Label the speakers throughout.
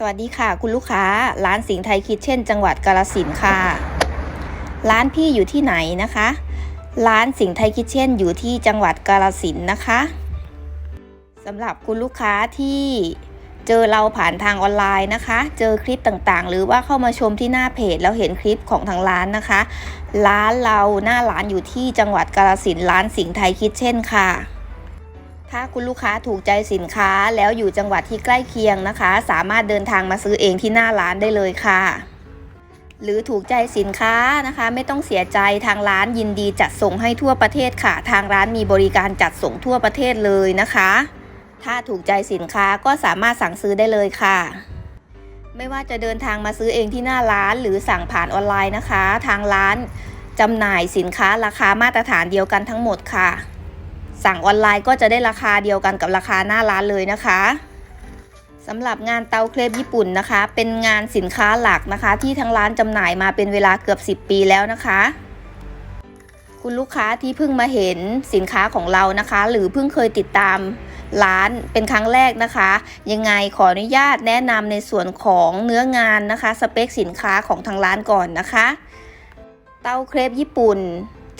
Speaker 1: สวัสดีค่ะ คุณลูกค้าร้านสิงห์ไทยคิดเช่น จังหวัดกาลสินค่ะ ร้านพี่อยู่ที่ไหนนะคะ ร้านสิงห์ไทยคิดเช่น อยู่ที่จังหวัดกาลสินนะคะสำหรับคุณลูกค้าที่เจอเราผ่านทางออนไลน์นะคะ เจอคลิปต่างๆ หรือว่าเข้ามาชมที่หน้าเพจแล้วเห็นคลิปของทางร้านนะคะ ร้านเราหน้าร้านอยู่ที่จังหวัดกาลสินร้านสิงห์ไทยคิดเช่นค่ะ ถ้าคุณลูกค้าถูกใจสินค้าแล้วอยู่จังหวัดที่ใกล้เคียงนะคะ สามารถเดินทางมาซื้อเองที่หน้าร้านได้เลยค่ะ หรือถูกใจสินค้านะคะ ไม่ต้องเสียใจทางร้านยินดีจัดส่งให้ทั่วประเทศค่ะ ทางร้านมีบริการจัดส่งทั่วประเทศเลยนะคะ ถ้าถูกใจสินค้าก็สามารถสั่งซื้อได้เลยค่ะไม่ว่าจะเดินทางมาซื้อเองที่หน้าร้านหรือสั่งผ่านออนไลน์นะคะ ทางร้านจำหน่ายสินค้าราคามาตรฐานเดียวกันทั้งหมดค่ะ สั่งออนไลน์ก็จะได้ราคาเดียวกันกับราคาหน้าร้านเลยนะคะสำหรับงานเตาเครปญี่ปุ่นนะคะ เป็นงานสินค้าหลักนะคะ ที่ทางร้านจำหน่ายมาเป็นเวลาเกือบ 10 ปีแล้วนะคะ คุณลูกค้าที่เพิ่งมาเห็นสินค้าของเรานะคะ หรือเพิ่งเคยติดตามร้านเป็นครั้งแรกนะคะ ยังไงขออนุญาตแนะนำในส่วนของเนื้องานนะคะ สเปคสินค้าของทางร้านก่อนนะคะ เตาเครปญี่ปุ่น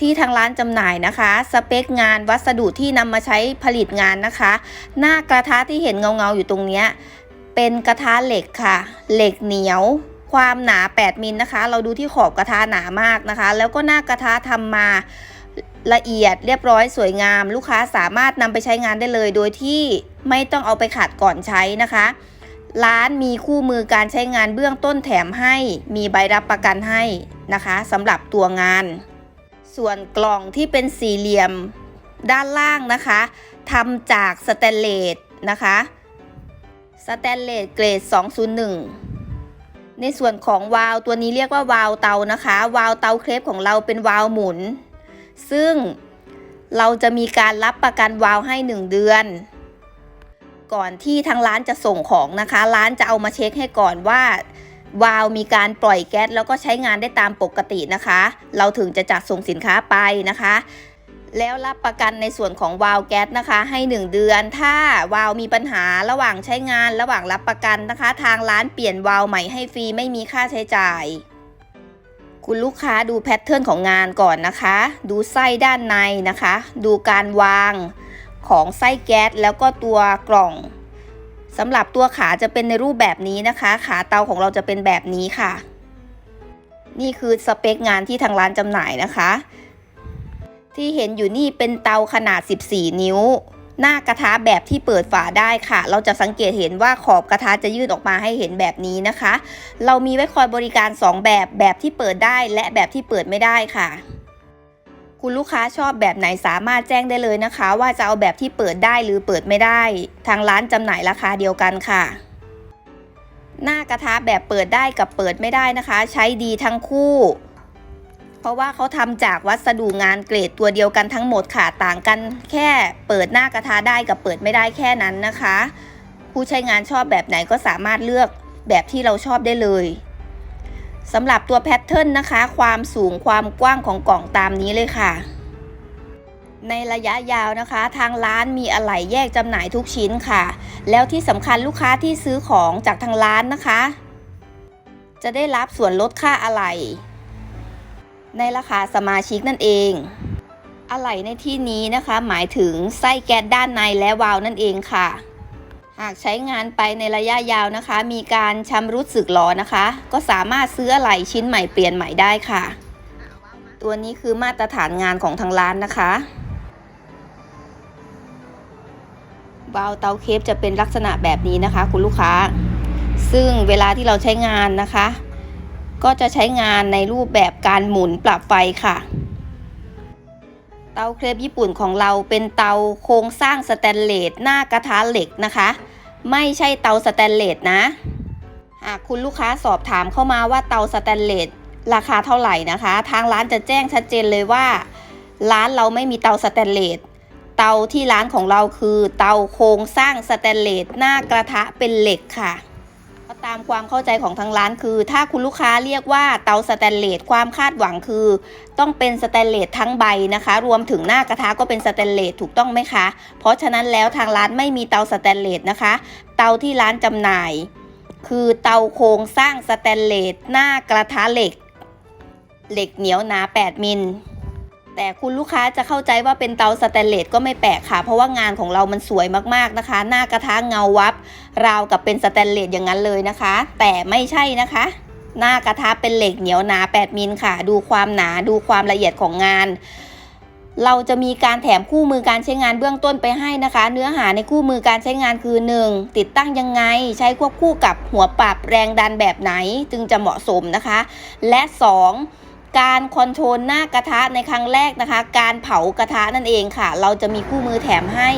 Speaker 1: ที่ทางร้านจำหน่ายนะคะ สเปคงานวัสดุที่นำมาใช้ผลิตงานนะคะ หน้ากระทะที่เห็นเงาๆอยู่ตรงเนี้ยเป็นกระทะเหล็กค่ะ เหล็กเหนียว ความหนา 8 มิลนะคะ เราดูที่ขอบกระทะหนามากนะคะ แล้วก็หน้ากระทะทำมาละเอียดเรียบร้อยสวยงาม ลูกค้าสามารถนำไปใช้งานได้เลย โดยที่ไม่ต้องเอาไปขัดก่อนใช้นะคะ ร้านมีคู่มือการใช้งานเบื้องต้นแถมให้ มีใบรับประกันให้นะคะสำหรับตัวงาน ส่วนกล่องที่เป็นสี่เหลี่ยมด้านล่างนะคะทำจากสแตนเลสนะคะสแตนเลสเกรด 201 ในส่วนของวาล์วตัวนี้เรียกว่าวาล์วเตานะคะ วาล์วเตาเครปของเราเป็นวาล์วหมุน ซึ่งเราจะมีการรับประกันวาล์วให้ 1 เดือน ก่อนที่ทางร้านจะส่งของนะคะ ร้านจะเอามาเช็คให้ก่อนว่า วาล์วมีการปล่อยแก๊สแล้วก็ใช้งานได้ตามปกตินะคะ เราถึงจะจัดส่งสินค้าไปนะคะ แล้วรับประกันในส่วนของวาล์วแก๊สนะคะ ให้ 1 เดือน ถ้าวาล์วมีปัญหาระหว่างใช้งานระหว่างรับประกันนะคะ ทางร้านเปลี่ยนวาล์วใหม่ให้ฟรีไม่มีค่าใช้จ่าย คุณลูกค้าดูแพทเทิร์นของงานก่อนนะคะ ดูไส้ด้านในนะคะ ดูการวางของไส้แก๊สแล้วก็ตัวกล่อง สำหรับตัวขาจะเป็นในรูปแบบนี้นะคะ ขาเตาของเราจะเป็นแบบนี้ค่ะ นี่คือสเปคงานที่ทางร้านจำหน่ายนะคะ ที่เห็นอยู่นี่เป็นเตาขนาด 14 นิ้ว หน้ากระทะแบบที่เปิดฝาได้ค่ะ เราจะสังเกตเห็นว่าขอบกระทะจะยืดออกมาให้เห็นแบบนี้นะคะ เรามีไว้คอยบริการ 2 แบบแบบที่เปิดได้และแบบที่เปิดไม่ได้ค่ะ คุณลูกค้าชอบแบบไหนสามารถแจ้งได้เลยนะคะ ว่าจะเอาแบบที่เปิดได้หรือเปิดไม่ได้ ทางร้านจำหน่ายราคาเดียวกันค่ะ หน้ากระทะแบบเปิดได้กับเปิดไม่ได้นะคะ ใช้ดีทั้งคู่ เพราะว่าเขาทำจากวัสดุงานเกรดตัวเดียวกันทั้งหมดค่ะ ต่างกันแค่เปิดหน้ากระทะได้กับเปิดไม่ได้แค่นั้นนะคะ ผู้ใช้งานชอบแบบไหนก็สามารถเลือกแบบที่เราชอบได้เลย สำหรับตัวแพทเทิร์นนะคะ ความสูงความกว้างของกล่องตามนี้เลยค่ะ ในระยะยาวนะคะ ทางร้านมีอะไหล่แยกจำหน่ายทุกชิ้นค่ะ แล้วที่สำคัญลูกค้าที่ซื้อของจากทางร้านนะคะ จะได้รับส่วนลดค่าอะไหล่ในราคาสมาชิกนั่นเองอะไหล่ในที่นี้นะคะ หมายถึงไส้แก๊สด้านในและวาล์วนั่นเองค่ะ หากใช้งานไปในระยะยาวนะคะ มีการชำรุดสึกหรอนะคะ ก็สามารถซื้ออะไหล่ชิ้นใหม่เปลี่ยนใหม่ได้ค่ะ ตัวนี้คือมาตรฐานงานของทางร้านนะคะวาล์วเตาเคฟจะเป็นลักษณะแบบนี้นะคะ คุณลูกค้า ซึ่งเวลาที่เราใช้งานนะคะ ก็จะใช้งานในรูปแบบการหมุนปรับไฟค่ะ เตาเครปญี่ปุ่นของเราเป็นเตาโครงสร้างสแตนเลสหน้ากระทะเหล็กนะคะ ไม่ใช่เตาสแตนเลสนะหากคุณลูกค้าสอบถามเข้ามาว่าเตาสแตนเลสราคาเท่าไหร่นะคะ ทางร้านจะแจ้งชัดเจนเลยว่า ร้านเราไม่มีเตาสแตนเลสเตาที่ร้านของเราคือ เตาโครงสร้างสแตนเลสหน้ากระทะเป็นเหล็กค่ะ ตามความเข้าใจของทางร้านคือ ถ้าคุณลูกค้าเรียกว่าเตาสแตนเลสความคาดหวังคือ ต้องเป็นสแตนเลสทั้งใบนะคะ รวมถึงหน้ากระทะก็เป็นสแตนเลสถูกต้องไหมคะ เพราะฉะนั้นแล้วทางร้านไม่มีเตาสแตนเลสนะคะ เตาที่ร้านจำหน่าย คือเตาโครงสร้างสแตนเลสหน้ากระทะเหล็ก เหล็กเหนียวหนา 8 มิล แต่คุณลูกค้าจะเข้าใจว่าเป็นเตาสแตนเลสก็ไม่แปลกค่ะ เพราะว่างานของเรามันสวยมากๆนะคะ หน้ากระทะเงาวับ ราวกับเป็นสแตนเลสอย่างนั้นเลยนะคะ แต่ไม่ใช่นะคะ หน้ากระทะเป็นเหล็กเหนียวหนา 8มิลค่ะ ดูความหนาดูความละเอียดของงานเราจะมีการแถมคู่มือการใช้งานเบื้องต้นไปให้นะคะ เนื้อหาในคู่มือการใช้งานคือ 1. ติดตั้งยังไง ใช้ควบคู่กับหัวปรับแรงดันแบบไหนจึงจะเหมาะสมนะคะ และ 2. การคอนโทรลหน้ากระทะในครั้งแรกนะคะ การเผากระทะนั่นเองค่ะ เราจะมีคู่มือแถมให้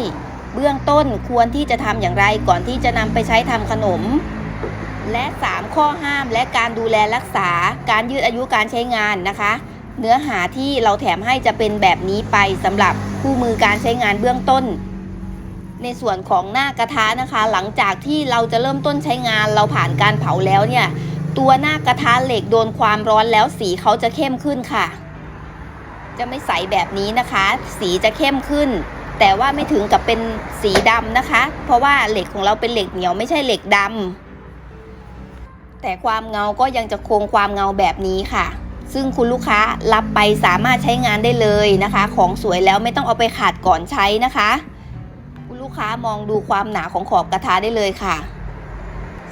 Speaker 1: เบื้องต้นควรที่จะทำอย่างไรก่อนที่จะนำไปใช้ทำขนม และ 3 ข้อห้ามและการดูแลรักษา การยืดอายุการใช้งานนะคะ เนื้อหาที่เราแถมให้จะเป็นแบบนี้ไปสำหรับคู่มือการใช้งานเบื้องต้น ในส่วนของหน้ากระทะนะคะ หลังจากที่เราจะเริ่มต้นใช้งานเราผ่านการเผาแล้วเนี่ย ตัวหน้ากระทะเหล็กโดนความร้อนแล้วสีเขาจะเข้มขึ้นค่ะ จะไม่ใสแบบนี้นะคะ สีจะเข้มขึ้น แต่ว่าไม่ถึงกับเป็นสีดำนะคะ เพราะว่าเหล็กของเราเป็นเหล็กเหนียวไม่ใช่เหล็กดำแต่ความเงาก็ยังจะคงความเงาแบบนี้ค่ะ ซึ่งคุณลูกค้ารับไปสามารถใช้งานได้เลยนะคะ ของสวยแล้วไม่ต้องเอาไปขาดก่อนใช้นะคะ คุณลูกค้ามองดูความหนาของขอบกระทะได้เลยค่ะ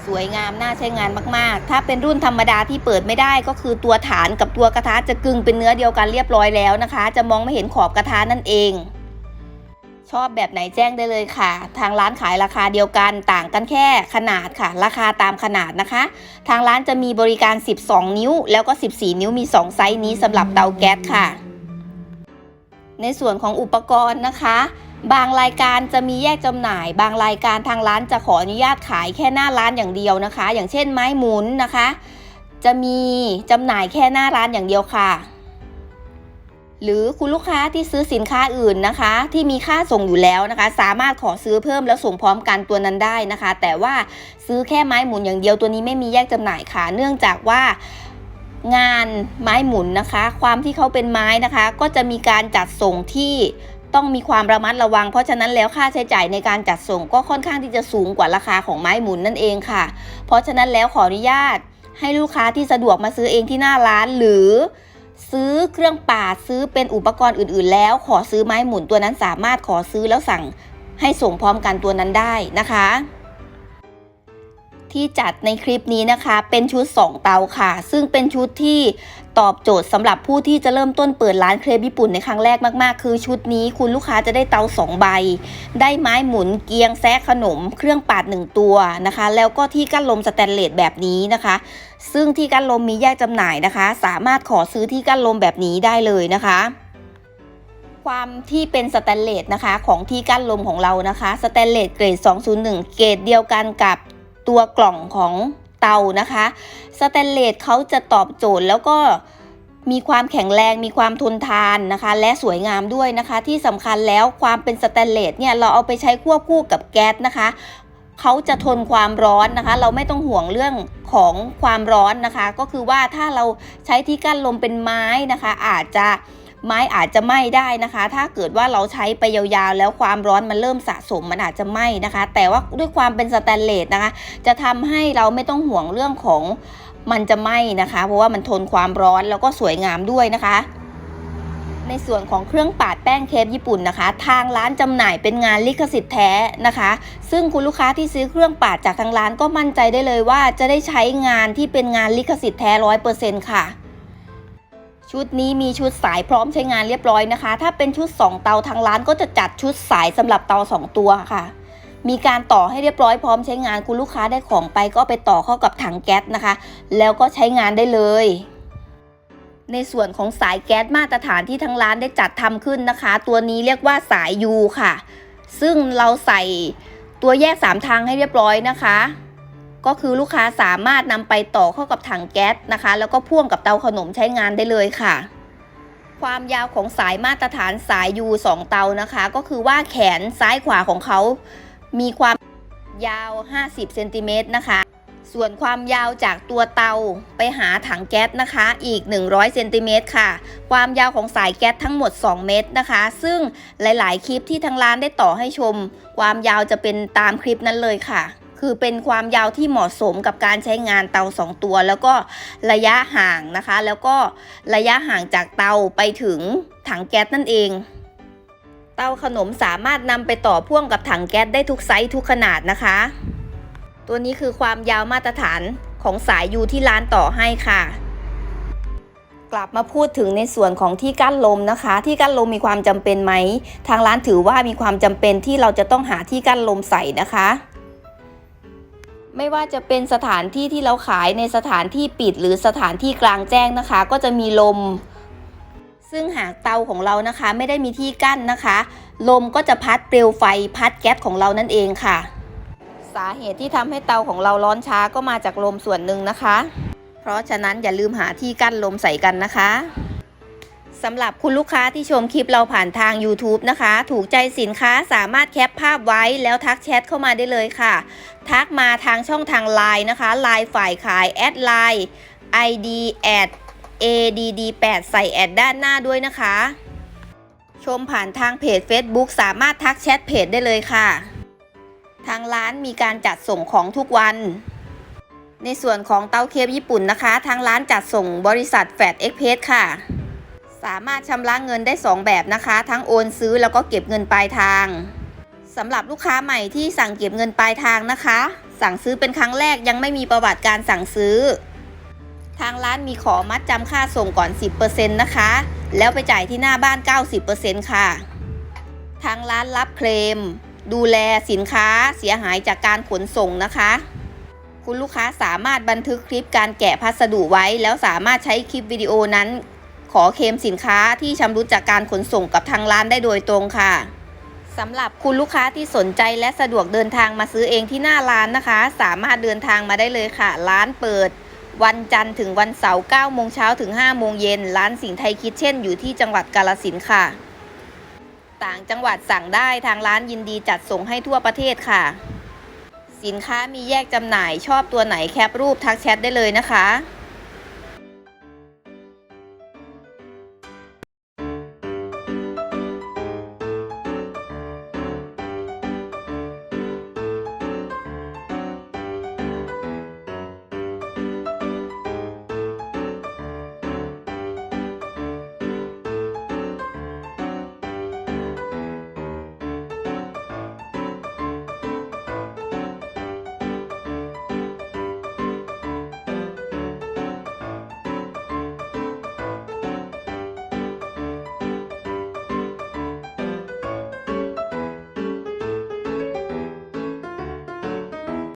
Speaker 1: สวยงามน่าใช้งานมากๆ ถ้าเป็นรุ่นธรรมดาที่เปิดไม่ได้ก็คือตัวฐานกับตัวกระทะจะกึ่งเป็นเนื้อเดียวกันเรียบร้อยแล้วนะคะ จะมองไม่เห็นขอบกระทะนั่นเอง ชอบแบบไหนแจ้งได้เลยค่ะ ทางร้านขายราคาเดียวกันต่างกันแค่ขนาดค่ะ ราคาตามขนาดนะคะ ทางร้านจะมีบริการ 12 นิ้ว แล้วก็ 14 นิ้วมี 2 ไซส์นี้สำหรับเตาแก๊สค่ะ ในส่วนของอุปกรณ์นะคะ บางรายการจะมีแยกจำหน่าย บางรายการทางร้านจะขออนุญาตขายแค่หน้าร้านอย่างเดียวนะคะ อย่างเช่นไม้หมุนนะคะ จะมีจำหน่ายแค่หน้าร้านอย่างเดียวค่ะ หรือคุณลูกค้าที่ซื้อสินค้าอื่นนะคะ ที่มีค่าส่งอยู่แล้วนะคะ สามารถขอซื้อเพิ่มแล้วส่งพร้อมกันตัวนั้นได้นะคะ แต่ว่าซื้อแค่ไม้หมุนอย่างเดียวตัวนี้ไม่มีแยกจำหน่ายค่ะ เนื่องจากว่างานไม้หมุนนะคะ ความที่เขาเป็นไม้นะคะ ก็จะมีการจัดส่งที่ ต้องมีความระมัดระวัง เพราะฉะนั้นแล้วค่าใช้จ่ายในการจัดส่งก็ค่อนข้างที่จะสูงกว่าราคาของไม้หมุนนั่นเองค่ะ เพราะฉะนั้นแล้วขออนุญาต ให้ลูกค้าที่สะดวกมาซื้อเองที่หน้าร้านหรือซื้อเครื่องป่าซื้อเป็นอุปกรณ์อื่น ๆ แล้ว ขอซื้อไม้หมุนตัวนั้นสามารถขอซื้อแล้วสั่งให้ส่งพร้อมกันตัวนั้นได้นะคะ ที่จัดในคลิปนี้นะคะ เป็นชุด 2 เตาค่ะ ซึ่งเป็นชุดที่ตอบโจทย์สำหรับผู้ที่จะเริ่มต้นเปิดร้านเครปญี่ปุ่นในครั้งแรกมากๆ คือชุดนี้คุณลูกค้าจะได้เตา 2 ใบ ได้ไม้หมุนเกียงแซะขนม เครื่องปาด 1 ตัวนะคะ แล้วก็ที่กั้นลมสแตนเลสแบบนี้นะคะ ซึ่งที่กั้นลมมีแยกจำหน่ายนะคะ สามารถขอซื้อที่กั้นลมแบบนี้ได้เลยนะคะความที่เป็นสแตนเลสนะคะของที่กั้นลมของเรานะคะสแตนเลสเกรด 201 เกรดเดียวกันกับ ตัวกล่องของเตานะคะสแตนเลสเขาจะตอบโจทย์แล้วก็มีความแข็งแรงมีความทนทานนะคะ และสวยงามด้วยนะคะ ที่สำคัญแล้วความเป็นสแตนเลสเนี่ยเราเอาไปใช้ควบคู่กับแก๊สนะคะเขาจะทนความร้อนนะคะ เราไม่ต้องห่วงเรื่องของความร้อนนะคะ ก็คือว่าถ้าเราใช้ที่กั้นลมเป็นไม้นะคะ อาจจะ ไม้อาจจะไหม้ได้นะคะ ถ้าเกิดว่าเราใช้ไปยาวๆ แล้วความร้อนมันเริ่มสะสมมันอาจจะไหม้นะคะ แต่ว่าด้วยความเป็นสแตนเลสนะคะ จะทำให้เราไม่ต้องห่วงเรื่องของมันจะไหม้นะคะ เพราะว่ามันทนความร้อนแล้วก็สวยงามด้วยนะคะในส่วนของเครื่องปาดแป้งเครปญี่ปุ่นนะคะ ทางร้านจำหน่ายเป็นงานลิขสิทธิ์แท้นะคะ ซึ่งคุณลูกค้าที่ซื้อเครื่องปาดจากทางร้านก็มั่นใจได้เลยว่าจะได้ใช้งานที่เป็นงานลิขสิทธิ์แท้ร้อยเปอร์เซ็นต์ค่ะ ชุดนี้มีชุดสายพร้อมใช้งานเรียบร้อยนะคะ ถ้าเป็นชุด 2 เตาทางร้านก็จะจัดชุดสายสำหรับเตา 2 ตัวค่ะ มีการต่อให้เรียบร้อยพร้อมใช้งานคุณลูกค้าได้ของไปก็ไปต่อเข้ากับถังแก๊สนะคะ แล้วก็ใช้งานได้เลย ในส่วนของสายแก๊สมาตรฐานที่ทางร้านได้จัดทำขึ้นนะคะ ตัวนี้เรียกว่าสายยูค่ะ ซึ่งเราใส่ตัวแยก 3 ทางให้เรียบร้อยนะคะ ก็คือลูกค้าสามารถนำไปต่อเข้ากับถังแก๊สนะคะ แล้วก็พ่วงกับเตาขนมใช้งานได้เลยค่ะ ความยาวของสายมาตรฐานสายยู2เตานะคะ ก็คือว่าแขนซ้ายขวาของเขามีความยาว 50เซนติเมตรนะคะ ส่วนความยาวจากตัวเตาไปหาถังแก๊สนะคะ อีก 100เซนติเมตรค่ะ ความยาวของสายแก๊สทั้งหมด 2 เมตรนะคะ ซึ่งหลาย ๆ คลิปที่ทางร้านได้ต่อให้ชม ความยาวจะเป็นตามคลิปนั้นเลยค่ะ คือเป็นความยาวที่เหมาะสมกับการใช้งานเตา 2 ตัว แล้วก็ระยะห่างนะคะ แล้วก็ระยะห่างจากเตาไปถึงถังแก๊สนั่นเอง เตาขนมสามารถนำไปต่อพ่วงกับถังแก๊สได้ทุกไซส์ทุกขนาดนะคะ ตัวนี้คือความยาวมาตรฐานของสายยูที่ร้านต่อให้ค่ะ กลับมาพูดถึงในส่วนของที่กั้นลมนะคะ ที่กั้นลมมีความจำเป็นไหม ทางร้านถือว่ามีความจำเป็นที่เราจะต้องหาที่กั้นลมใส่นะคะ ไม่ว่าจะเป็นสถานที่ที่เราขายในสถานที่ปิดหรือสถานที่กลางแจ้งนะคะ ก็จะมีลม ซึ่งหากเตาของเรานะคะ ไม่ได้มีที่กั้นนะคะ ลมก็จะพัดเปลวไฟพัดแก๊สของเรานั่นเองค่ะ สาเหตุที่ทำให้เตาของเราร้อนช้าก็มาจากลมส่วนหนึ่งนะคะ เพราะฉะนั้นอย่าลืมหาที่กั้นลมใส่กันนะคะ สำหรับคุณลูกค้าที่ชมคลิปเราผ่านทาง YouTube นะคะ ถูกใจสินค้าสามารถแคปภาพไว้แล้วทักแชทเข้ามาได้เลยค่ะ ทักมาทางช่องทาง Line นะคะ Line ฝ่ายขายแอดไลน์ ID at add8 ใส่แอดด้านหน้าด้วยนะคะ ชมผ่านทางเพจ Facebook สามารถทักแชทเพจได้เลยค่ะ ทางร้านมีการจัดส่งของทุกวัน ในส่วนของเตาเคฟญี่ปุ่นนะคะ ทางร้านจัดส่งบริษัทแฟดเอ็กเพสค่ะ สามารถชำระเงินได้ 2 แบบนะคะ ทั้งโอนซื้อแล้วก็เก็บเงินปลายทางสำหรับลูกค้าใหม่ที่สั่งเก็บเงินปลายทางนะคะ สั่งซื้อเป็นครั้งแรกยังไม่มีประวัติการสั่งซื้อ ทางร้านมีขอมัดจำค่าส่งก่อน 10%นะคะ แล้วไปจ่ายที่หน้าบ้าน 90%ค่ะ ทางร้านรับเคลม ดูแลสินค้าเสียหายจากการขนส่งนะคะ คุณลูกค้าสามารถบันทึกคลิปการแกะพัสดุไว้ แล้วสามารถใช้คลิปวิดีโอนั้น อเคลมสินค้าที่ชำรุดจากการขนส่งกับทางร้านได้โดยตรงค่ะสำหรับคุณลูกค้าที่สนใจและสะดวกเดินทางมาซื้อเองที่หน้าร้านนะคะ สามารถเดินทางมาได้เลยค่ะ ร้านเปิด วันจันทร์ถึงวันเสาร์9โมงเช้าถึง5โมงเย็นร้านสิงห์ไทยคิดเช่นอยู่ที่จังหวัดกาลสินธุ์ค่ะ ต่างจังหวัดสั่งได้ทางร้านยินดีจัดส่งให้ทั่วประเทศค่ะ สินค้ามีแยกจำหน่ายชอบตัวไหนแคปรูปทักแชทได้เลยนะคะ